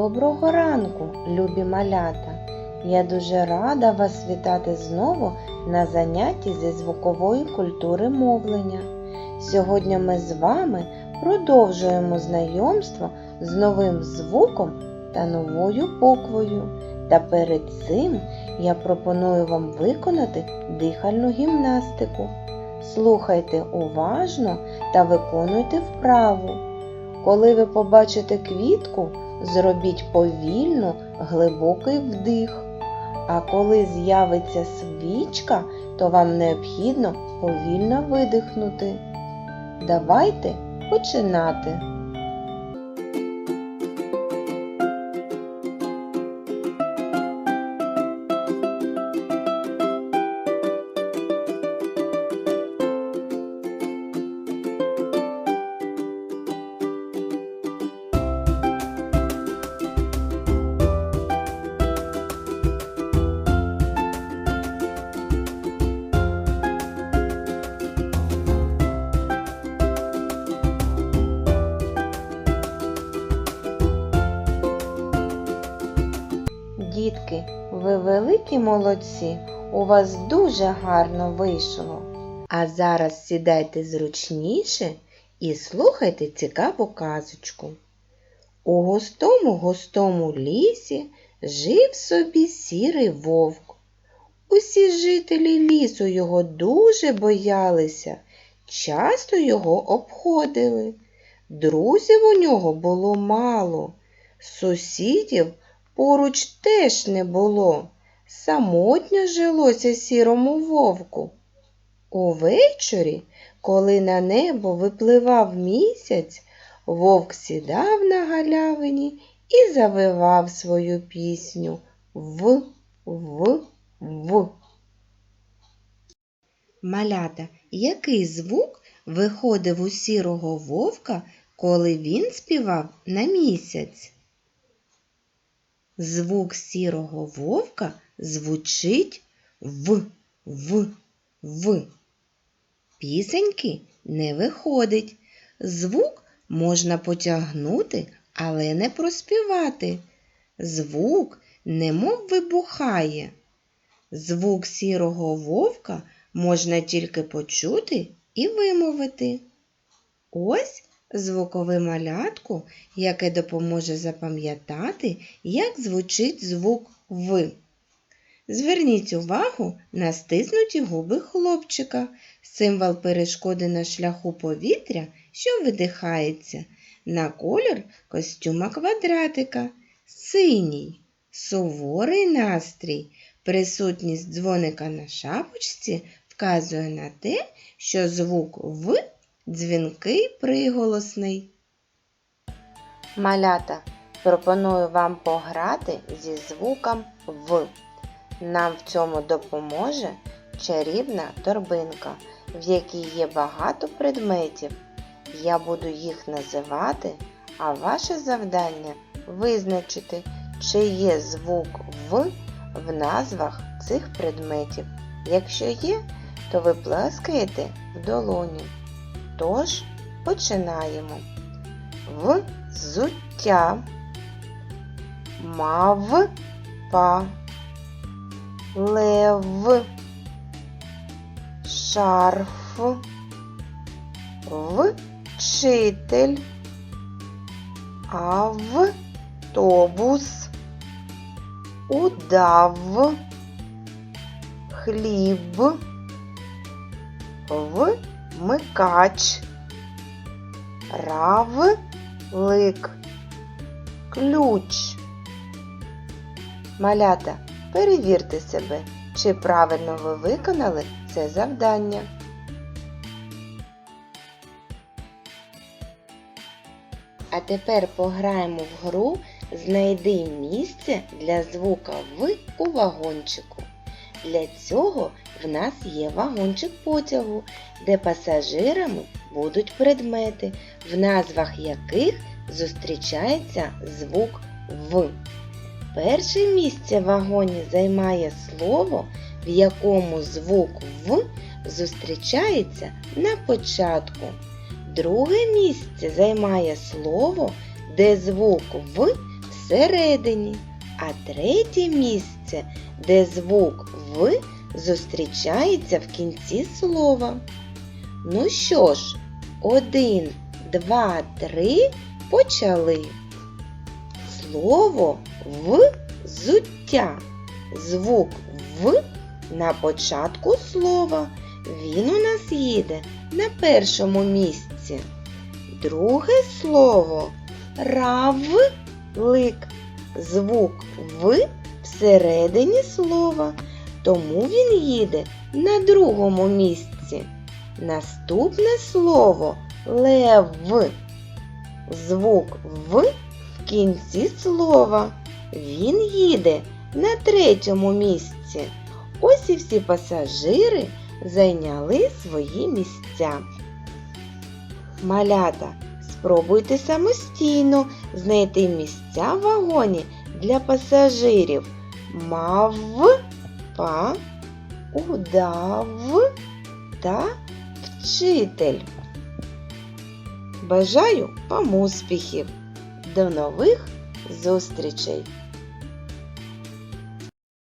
Доброго ранку, любі малята! Я дуже рада вас вітати знову на занятті зі звукової культури мовлення. Сьогодні ми з вами продовжуємо знайомство з новим звуком та новою буквою. Та перед цим я пропоную вам виконати дихальну гімнастику. Слухайте уважно та виконуйте вправу. Коли ви побачите квітку, зробіть повільно глибокий вдих. А коли з'явиться свічка, то вам необхідно повільно видихнути. Давайте починати. Ви великі молодці, у вас дуже гарно вийшло. А зараз сідайте зручніше і слухайте цікаву казочку. У густому густому лісі жив собі сірий вовк. Усі жителі лісу його дуже боялися, часто його обходили. Друзів у нього було мало, сусідів поруч теж не було. Самотньо жилося сірому вовку. Увечері, коли на небо випливав місяць, вовк сідав на галявині і завивав свою пісню в, в, в. Малята, який звук виходив у сірого вовка, коли він співав на місяць? Звук сірого вовка звучить в, в, в. Пісеньки не виходить. Звук можна потягнути, але не проспівати. Звук немов вибухає. Звук сірого вовка можна тільки почути і вимовити. Ось звукове малятку, яке допоможе запам'ятати, як звучить звук В. Зверніть увагу на стиснуті губи хлопчика, символ перешкоди на шляху повітря, що видихається, на колір костюма квадратика, синій, суворий настрій, присутність дзвоника на шапочці вказує на те, що звук В дзвінкий приголосний. Малята, пропоную вам пограти зі звуком В. Нам в цьому допоможе чарівна торбинка, в якій є багато предметів. Я буду їх називати, а ваше завдання визначити, чи є звук В в назвах цих предметів. Якщо є, то ви плескаєте в долоні. Тож починаємо. Взуття, мавпа, лев, шарф, вчитель, автобус, удав, хліб, вмикач, равлик, ключ. Малята, перевірте себе, чи правильно ви виконали це завдання. А тепер пограємо в гру Знайди місце для звука В у вагончику. Для цього в нас є вагончик потягу, де пасажирами будуть предмети, в назвах яких зустрічається звук В. Перше місце в вагоні займає слово, в якому звук В зустрічається на початку. Друге місце займає слово, де звук В всередині, а третє місце, де звук В зустрічається в кінці слова. Ну що ж, один, два, три почали. Слово взуття. Звук В на початку слова. Він у нас їде на першому місці. Друге слово равлик. Звук В всередині слова, тому він їде на другому місці. Наступне слово лев. Звук В в кінці слова. Він їде на третьому місці. Ось і всі пасажири зайняли свої місця. Малята, спробуйте самостійно знайти місця в вагоні для пасажирів. Мав, па, удав та вчитель. Бажаю вам успіхів! До нових зустрічей!